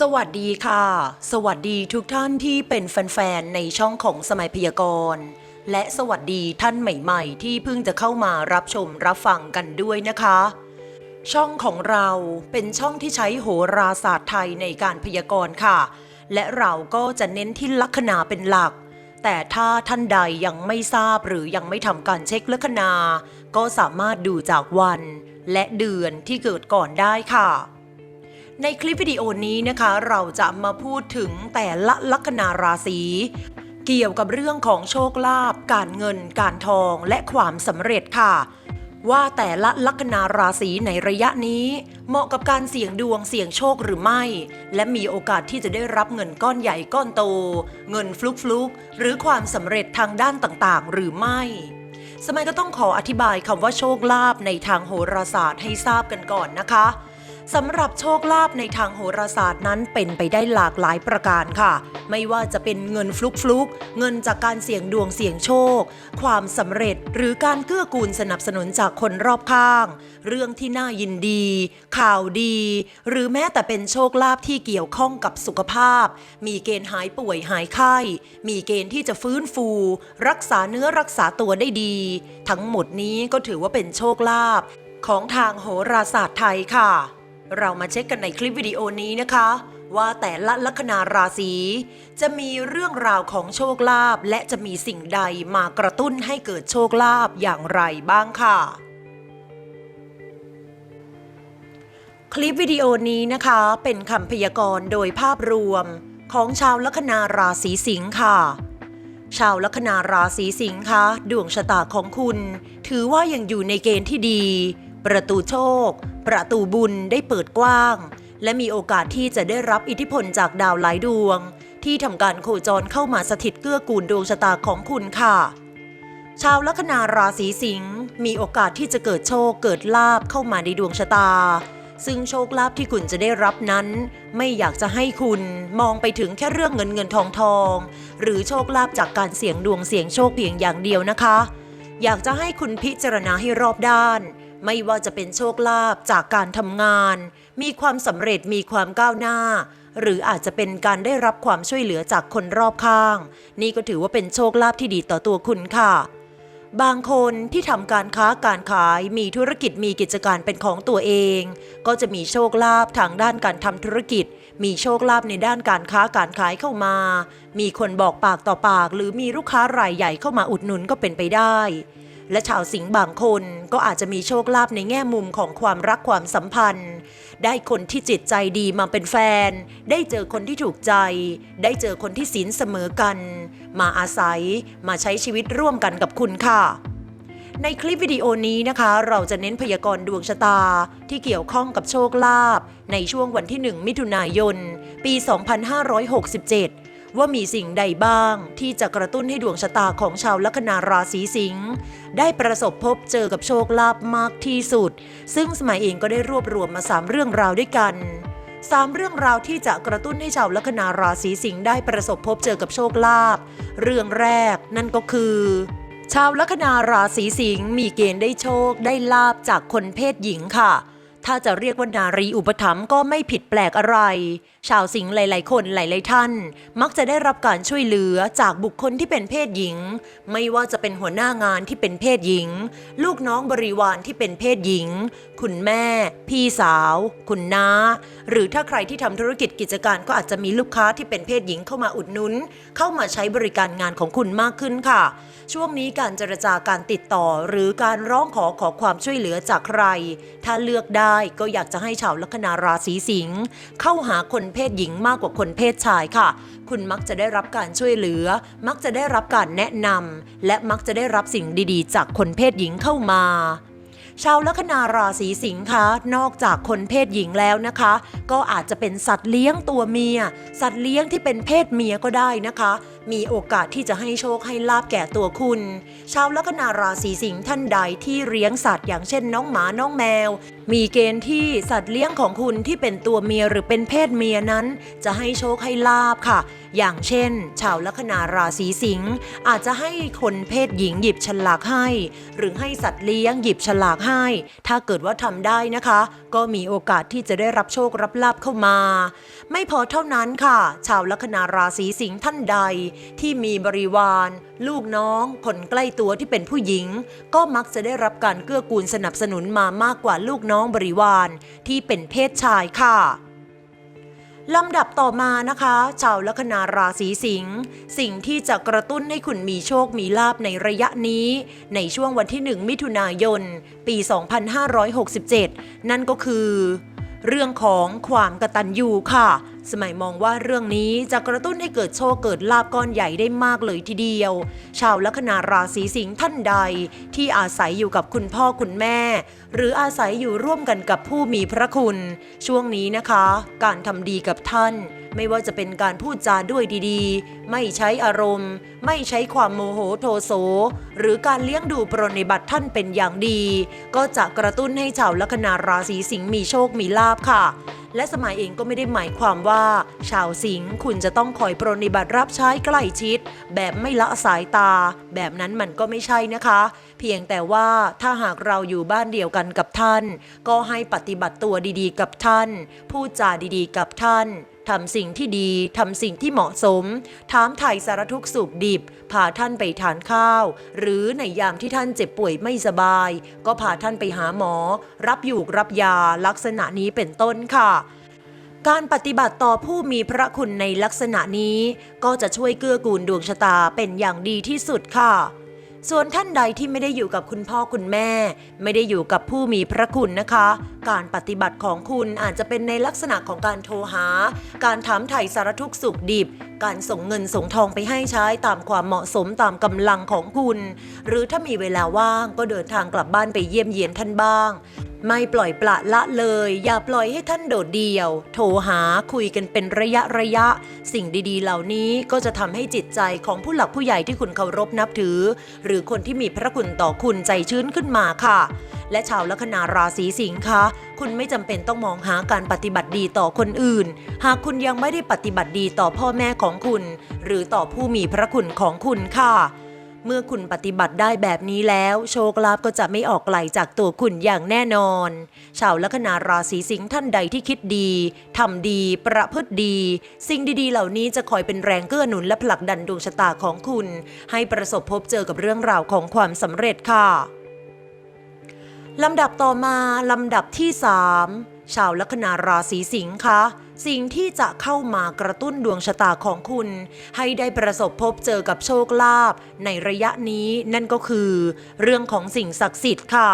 สวัสดีค่ะ สวัสดีทุกท่านที่เป็นแฟนๆ ในช่องของสมัยพยากรณ์ และสวัสดีท่านใหม่ๆ ที่เพิ่งจะเข้ามารับชมรับฟังกันด้วยนะคะ ช่องของเราเป็นช่องที่ใช้โหราศาสตร์ไทยในการพยากรณ์ค่ะ และเราก็จะเน้นที่ลัคนาเป็นหลัก แต่ถ้าท่านใดยังไม่ทราบหรือยังไม่ทำการเช็คลัคนา ก็สามารถดูจากวัน และเดือนที่เกิดก่อนได้ค่ะ ในคลิปวิดีโอนี้นะคะ เราจะมาพูดถึงแต่ละลัคนาราศีเกี่ยวกับเรื่องของโชคลาภการเงิน การทองและความสำเร็จค่ะ ว่าแต่ละลัคนาราศีในระยะนี้ เหมาะกับการเสี่ยงดวงเสี่ยงโชคหรือไม่ และมีโอกาสที่จะได้รับเงินก้อนใหญ่ก้อนโต เงินฟลุกฟลุกหรือความสำเร็จทางด้านต่างๆ หรือไม่สมัยก็ต้องขออธิบายคำว่าโชคลาภในทางโหราศาสตร์ให้ทราบกันก่อนนะคะ สำหรับโชคลาภในทางโหราศาสตร์นั้นเป็นไปได้หลากหลายประการค่ะ ไม่ว่าจะเป็นเงินฟลุกฟลุกเงินจากการเสี่ยงดวงเสี่ยงโชค ความสำเร็จหรือการเกื้อกูลสนับสนุนจากคนรอบข้าง เรื่องที่น่ายินดี ข่าวดี หรือแม้แต่เป็นโชคลาภที่เกี่ยวข้องกับสุขภาพ มีเกณฑ์หายป่วยหายไข้ มีเกณฑ์ที่จะฟื้นฟู รักษาเนื้อรักษาตัวได้ดี ทั้งหมดนี้ก็ถือว่าเป็นโชคลาภของทางโหราศาสตร์ไทยค่ะ เรามาเช็คกันในคลิปวิดีโอนี้นะคะ ว่าแต่ละลัคนาราศีจะมีเรื่องราวของโชคลาภและจะมีสิ่งใดมากระตุ้นให้เกิดโชคลาภอย่างไรบ้างค่ะ คลิปวิดีโอนี้นะคะเป็นคำพยากรณ์โดยภาพรวมของชาวลัคนาราศีสิงค์ค่ะ ชาวลัคนาราศีสิงค์คะดวงชะตาของคุณ ถือว่ายังอยู่ในเกณฑ์ที่ดี ประตูโชค ประตูบุญได้เปิดกว้าง และมีโอกาสที่จะได้รับอิทธิพลจากดาวหลายดวง ที่ทำการโคจรเข้ามาสถิตเกื้อกูลดวงชะตาของคุณค่ะ ชาวลัคนาราศีสิงห์มีโอกาสที่จะเกิดโชคเกิดลาบเข้ามาในดวงชะตา ซึ่งโชคลาภที่คุณจะได้รับนั้น ไม่อยากจะให้คุณมองไปถึงแค่เรื่องเงินเงินทองทอง หรือโชคลาภจากการเสี่ยงดวงเสี่ยงโชคเพียงอย่างเดียวนะคะ อยากจะให้คุณพิจารณาให้รอบด้าน ไม่ว่าจะเป็นโชคลาภจากการทำงาน มีความสำเร็จมีความก้าวหน้า หรืออาจจะเป็นการได้รับความช่วยเหลือจากคนรอบข้าง นี่ก็ถือว่าเป็นโชคลาภที่ดีต่อตัวคุณค่ะ บางคนที่ทำการค้าการขายมีธุรกิจมีกิจการเป็นของตัวเอง ก็จะมีโชคลาภทางด้านการทำธุรกิจ มีโชคลาภในด้านการค้าการขายเข้ามา มีคนบอกปากต่อปาก หรือมีลูกค้ารายใหญ่เข้ามาอุดหนุนก็เป็นไปได้ และชาวสิงห์บางคนก็อาจจะมีโชคลาภในแง่มุมของความรักความสัมพันธ์ ได้คนที่จิตใจดีมาเป็นแฟน ได้เจอคนที่ถูกใจ ได้เจอคนที่ศีลเสมอกัน มาอาศัยมาใช้ชีวิตร่วมกันกับคุณค่ะ ในคลิปวิดีโอนี้นะคะ เราจะเน้นพยากรณ์ดวงชะตาที่เกี่ยวข้องกับโชคลาภในช่วงวันที่ 1 มิถุนายน ปี 2567 ว่ามีสิ่งใดบ้าง ที่จะกระตุ้นให้ดวงชะตาของชาวลัคนาราศีสิงห์ได้ประสบพบเจอกับโชคลาภมากที่สุด ซึ่งสมัยเองก็ได้รวบรวมมา 3 เรื่องราวด้วยกันสามเรื่องราวที่จะกระตุ้นให้ชาวลัคนาราศีสิงห์ได้ประสบพบเจอกับโชคลาภเรื่องแรกนั่นก็คือ ชาวลัคนาราศีสิงห์มีเกณฑ์ได้โชคได้ลาบจากคนเพศหญิงค่ะ ถ้าจะเรียกว่านารีอุปถัมภ์ก็ไม่ผิดแปลกอะไร ชาวสิงห์หลาย ๆ คนหลาย ๆ ท่าน มักจะได้รับการช่วยเหลือจากบุคคลที่เป็นเพศหญิง ไม่ว่าจะเป็นหัวหน้างานที่เป็นเพศหญิง ลูกน้องบริวารที่เป็นเพศหญิง คุณแม่ พี่สาว คุณน้า หรือถ้าใครที่ทำธุรกิจกิจการก็อาจจะมีลูกค้าที่เป็นเพศหญิงเข้ามาอุดหนุน เข้ามาใช้บริการงานของคุณมากขึ้นค่ะ ช่วงนี้การเจรจาการติดต่อ หรือการร้องขอขอความช่วยเหลือจากใคร ถ้าเลือกได้ก็อยากจะให้ชาวลัคนาราศีสิงห์เข้าหาคนเพศหญิงมากกว่าคนเพศชายค่ะ คุณมักจะได้รับการช่วยเหลือ มักจะได้รับการแนะนำและมักจะได้รับสิ่งดีๆ จากคนเพศหญิงเข้ามาชาวลัคนาราศีสิงค์คะนอกจากคนเพศหญิงแล้วนะคะ ก็อาจจะเป็นสัตว์เลี้ยงตัวเมีย สัตว์เลี้ยงที่เป็นเพศเมียก็ได้นะคะ มีโอกาสที่จะให้โชคให้ลาบแก่ตัวคุณ ชาวลัคนาราศีสิงห์ท่านใดที่เลี้ยงสัตว์อย่างเช่นน้องหมาน้องแมว มีเกณฑ์ที่สัตว์เลี้ยงของคุณที่เป็นตัวเมียหรือเป็นเพศเมียนั้น จะให้โชคให้ลาบค่ะ อย่างเช่น ชาวลัคนาราศีสิงห์อาจจะให้คนเพศหญิงหยิบฉลากให้ หรือให้สัตว์เลี้ยงหยิบฉลากให้ ถ้าเกิดว่าทำได้นะคะ ก็มีโอกาสที่จะได้รับโชครับลาบเข้ามา ไม่พอเท่านั้นค่ะ ชาวลัคนาราศีสิงห์ท่านใด ที่มีบริวาร ลูกน้อง คนใกล้ตัวที่เป็นผู้หญิง ก็มักจะได้รับการเกื้อกูลสนับสนุนมามากกว่าลูกน้องบริวาร ที่เป็นเพศชายค่ะลำดับต่อมานะคะ ชาวลัคนาราศีสิงห์สิ่งที่จะกระตุ้นให้คุณมีโชคมีลาบในระยะนี้ ในช่วงวันที่ 1 มิถุนายน ปี 2567 นั่นก็คือ เรื่องของความกระตันยูค่ะ สมัยมองว่าเรื่องนี้จะกระตุ้นให้เกิดโชคเกิดลาบก้อนใหญ่ได้มากเลยทีเดียว ชาวลัคนาราศีสิงห์ท่านใด ที่อาศัยอยู่กับคุณพ่อคุณแม่ หรืออาศัยอยู่ร่วมกันกับผู้มีพระคุณ ช่วงนี้นะคะ การทำดีกับท่าน ไม่ว่าจะเป็นการพูดจาด้วยดีๆ ไม่ใช้อารมณ์ ไม่ใช้ความโมโหโทโส หรือการเลี้ยงดูปรนนิบัติท่านเป็นอย่างดี ก็จะกระตุ้นให้ชาวลัคนาราศีสิงห์มีโชคมีลาบค่ะ และสมัยเองก็ไม่ได้หมายความว่า ชาวสิงห์คุณจะต้องคอยปรนนิบัติรับใช้ใกล้ชิด แบบไม่ละสายตา แบบนั้นมันก็ไม่ใช่นะคะ เพียงแต่ว่าถ้าหากเราอยู่บ้านเดียวกันกับท่าน ก็ให้ปฏิบัติตัวดีๆ กับท่าน พูดจาดีๆ กับท่าน ทำสิ่งที่ดีทำสิ่งที่เหมาะสม ถามไถ่สารทุกข์สุขดิบ พาท่านไปทานข้าว หรือในยามที่ท่านเจ็บป่วยไม่สบาย ก็พาท่านไปหาหมอ รับอยู่รับยาลักษณะนี้เป็นต้นค่ะการปฏิบัติต่อผู้มีพระคุณในลักษณะนี้ ก็จะช่วยเกื้อกูลดวงชะตาเป็นอย่างดีที่สุดค่ะ ส่วนท่านใดที่ไม่ได้อยู่กับคุณพ่อคุณแม่ ไม่ได้อยู่กับผู้มีพระคุณนะคะ การปฏิบัติของคุณอาจจะเป็นในลักษณะของการโทรหา การถามไถ่สารทุกข์สุขดิบ การส่งเงินส่งทองไปให้ใช้ตามความเหมาะสมตามกำลังของคุณ หรือถ้ามีเวลาว่างก็เดินทางกลับบ้านไปเยี่ยมเยียนท่านบ้าง ไม่ปล่อยปละละเลย อย่าปล่อยให้ท่านโดดเดี่ยว โทรหาคุยกันเป็นระยะระยะ สิ่งดีๆ เหล่านี้ก็จะทำให้จิตใจของผู้หลักผู้ใหญ่ที่คุณเคารพนับถือ หรือคนที่มีพระคุณต่อคุณใจชื้นขึ้นมาค่ะและชาวลัคนาราศีสิงค์คะคุณไม่จำเป็นต้องมองหาการปฏิบัติดีต่อคนอื่น หากคุณยังไม่ได้ปฏิบัติดีต่อพ่อแม่ของคุณ หรือต่อผู้มีพระคุณของคุณค่ะ เมื่อคุณปฏิบัติได้แบบนี้แล้ว โชคลาภก็จะไม่ออกไกลจากตัวคุณอย่างแน่นอน ชาวลัคนาราศีสิงห์ท่านใดที่คิดดีทำดี ประพฤติดี สิ่งดีๆ เหล่านี้จะคอยเป็นแรงเกื้อหนุนและผลักดันดวงชะตาของคุณ ให้ประสบพบเจอกับเรื่องราวของความสำเร็จค่ะ ลำดับต่อมาลำดับที่ 3 ชาวลัคนาราศีสิงค์คะสิ่งที่จะเข้ามากระตุ้นดวงชะตาของคุณ ให้ได้ประสบพบเจอกับโชคลาภในระยะนี้นั่นก็คือ เรื่องของสิ่งศักดิ์สิทธิ์ค่ะ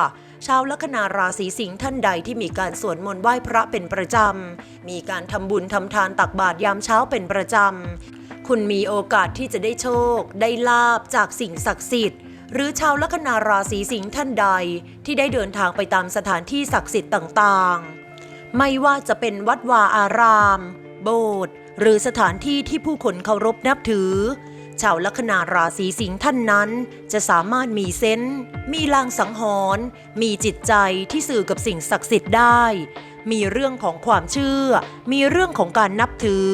ชาวลัคนาราศีสิงห์ท่านใดที่มีการสวดมนต์ไหว้พระเป็นประจำ มีการทำบุญทำทานตักบาตรยามเช้าเป็นประจำ คุณมีโอกาสที่จะได้โชค ได้ลาบจากสิ่งศักดิ์สิทธิ์ หรือชาวลัคนาราศีสิงห์ท่านใดที่ได้เดินทางไปตามสถานที่ศักดิ์สิทธิ์ต่างๆ ไม่ว่าจะเป็นวัดวาอาราม โบสถ์หรือสถานที่ที่ผู้คนเคารพนับถือ ชาวลัคนาราศีสิงห์ท่านนั้น จะสามารถมีเซนส์มีลางสังหรณ์มีจิตใจที่สื่อกับสิ่งศักดิ์สิทธิ์ได้ มีเรื่องของความเชื่อ มีเรื่องของการนับถือ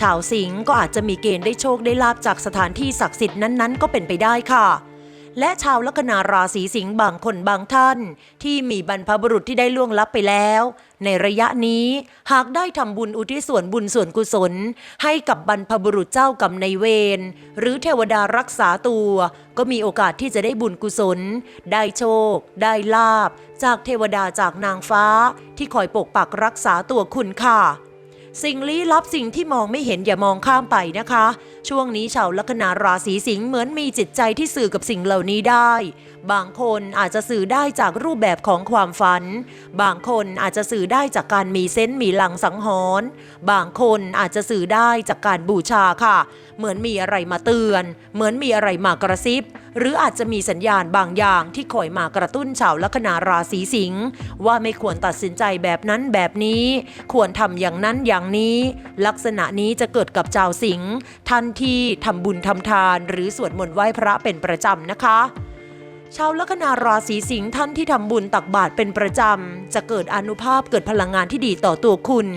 ชาวสิงห์ก็อาจจะมีเกณฑ์ได้โชคได้ลาบจากสถานที่ศักดิ์สิทธิ์นั้นๆ ก็เป็นไปได้ค่ะ และชาวลัคนาราศีสิงห์บางคนบางท่าน ที่มีบรรพบุรุษที่ได้ล่วงลับไปแล้ว ในระยะนี้หากได้ทำบุญอุทิศส่วนบุญส่วนกุศล ให้กับบรรพบุรุษเจ้ากรรมในายเวรหรือเทวดารักษาตัว ก็มีโอกาสที่จะได้บุญกุศล ได้โชค ได้ลาบ จากเทวดาจากนางฟ้า ที่คอยปกปักรักษาตัวคุณค่ะ สิ่งลี้ลับสิ่งที่มองไม่เห็นอย่ามองข้ามไปนะคะ ช่วงนี้ชาวลัคนาราศีสิงห์เหมือนมีจิตใจที่สื่อกับสิ่งเหล่านี้ได้ บางคนอาจจะสื่อได้จากรูปแบบของความฝัน บางคนอาจจะสื่อได้จากการมีเซนส์มีหลังสังหรณ์บางคนอาจจะสื่อได้จากการบูชาค่ะ เหมือนมีอะไรมาเตือน เหมือนมีอะไรมากระซิบ หรืออาจจะมีสัญญาณบางอย่างที่คอยมากระตุ้นชาวลัคนาราศีสิงห์ว่าไม่ควรตัดสินใจแบบนั้นแบบนี้ ควรทำอย่างนั้นอย่างนี้ ลักษณะนี้จะเกิดกับชาวสิงห์ท่านที่ทำบุญทำทาน หรือสวดมนต์ไหว้พระเป็นประจำนะคะ ชาวลัคนาราศีสิงห์ท่านที่ทำบุญตักบาตรเป็นประจำ จะเกิดอนุภาพเกิดพลังงานที่ดีต่อตัวคุณ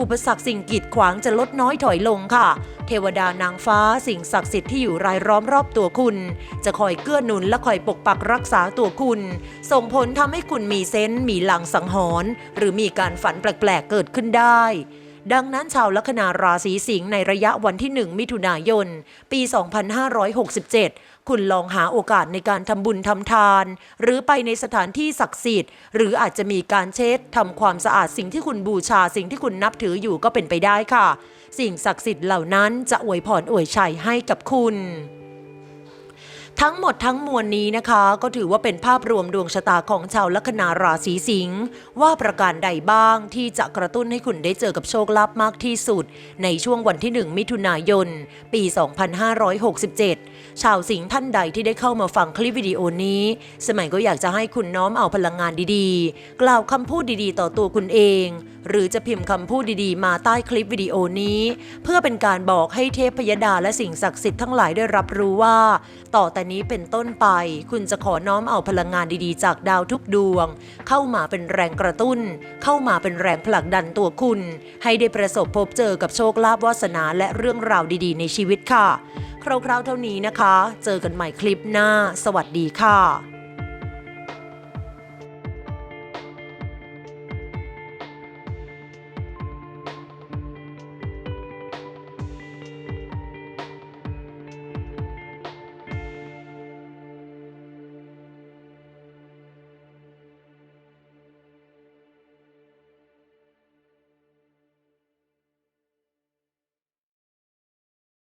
อุปสรรคสิ่งกีดขวางจะลดน้อยถอยลงค่ะ เทวดานางฟ้าสิ่งศักดิ์สิทธิ์ที่อยู่รายล้อมรอบตัวคุณ จะคอยเกื้อหนุนและคอยปกปักรักษาตัวคุณ ส่งผลทำให้คุณมีเซนส์มีหลังสังหรณ์หรือมีการฝันแปลกๆเกิดขึ้นได้ดังนั้นชาวลัคนาราศีสิงห์ในระยะวันที่ 1 มิถุนายน ปี 2567 คุณลองหาโอกาสในการทำบุญทำทาน หรือไปในสถานที่ศักดิ์สิทธิ์ หรืออาจจะมีการเช็ดทำความสะอาดสิ่งที่คุณบูชาสิ่งที่คุณนับถืออยู่ก็เป็นไปได้ค่ะ สิ่งศักดิ์สิทธิ์เหล่านั้นจะอวยพรอวยชัยให้กับคุณ ทั้งหมดทั้งมวลนี้นะคะ ก็ถือว่าเป็นภาพรวมดวงชะตาของชาวลัคนาราศีสิงห์ว่าประการใดบ้างที่จะกระตุ้นให้คุณได้เจอกับโชคลาภมากที่สุด ในช่วงวันที่ 1 มิถุนายน ปี 2567 ชาวสิงห์ท่านใดที่ได้เข้ามาฟังคลิปวิดีโอนี้ สมัยก็อยากจะให้คุณน้อมเอาพลังงานดีๆ กล่าวคำพูดดีๆ ต่อตัวคุณเอง หรือจะพิมพ์คำพูดดีๆ มาใต้คลิปวิดีโอนี้ เพื่อเป็นการบอกให้เทพยดาและสิ่งศักดิ์สิทธิ์ทั้งหลายได้รับรู้ว่า ต่อแต่นี้เป็นต้นไป คุณจะขอน้อมเอาพลังงานดีๆ จากดาวทุกดวง เข้ามาเป็นแรงกระตุ้น เข้ามาเป็นแรงผลักดันตัวคุณ ให้ได้ประสบพบเจอกับโชคลาภวาสนาและเรื่องราวดีๆ ในชีวิตค่ะ คร่าวๆเท่านี้นะคะ เจอกันใหม่คลิปหน้า สวัสดีค่ะ